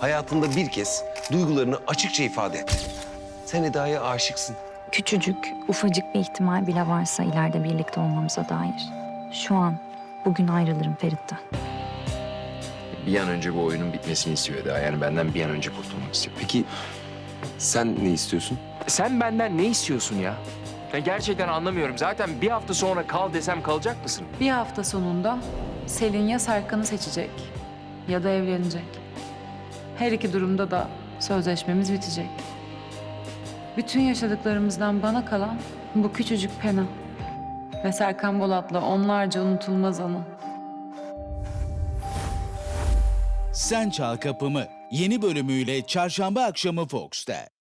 hayatında bir kez duygularını açıkça ifade et. Sen Eda'ya aşıksın. Küçücük, ufacık bir ihtimal bile varsa ileride birlikte olmamıza dair. Şu an, bugün ayrılırım Ferit'ten. Bir an önce bu oyunun bitmesini istiyor Eda. Yani benden bir an önce kurtulmak istiyor. Peki sen ne istiyorsun? Sen benden ne istiyorsun ya? Ben gerçekten anlamıyorum. Zaten bir hafta sonra kal desem kalacak mısın? Bir hafta sonunda Selin ya Serkan'ı seçecek ya da evlenecek. Her iki durumda da sözleşmemiz bitecek. Bütün yaşadıklarımızdan bana kalan bu küçücük pena. Ve Serkan Bolat'la onlarca unutulmaz anı. Sen Çal Kapımı yeni bölümüyle çarşamba akşamı Fox'ta.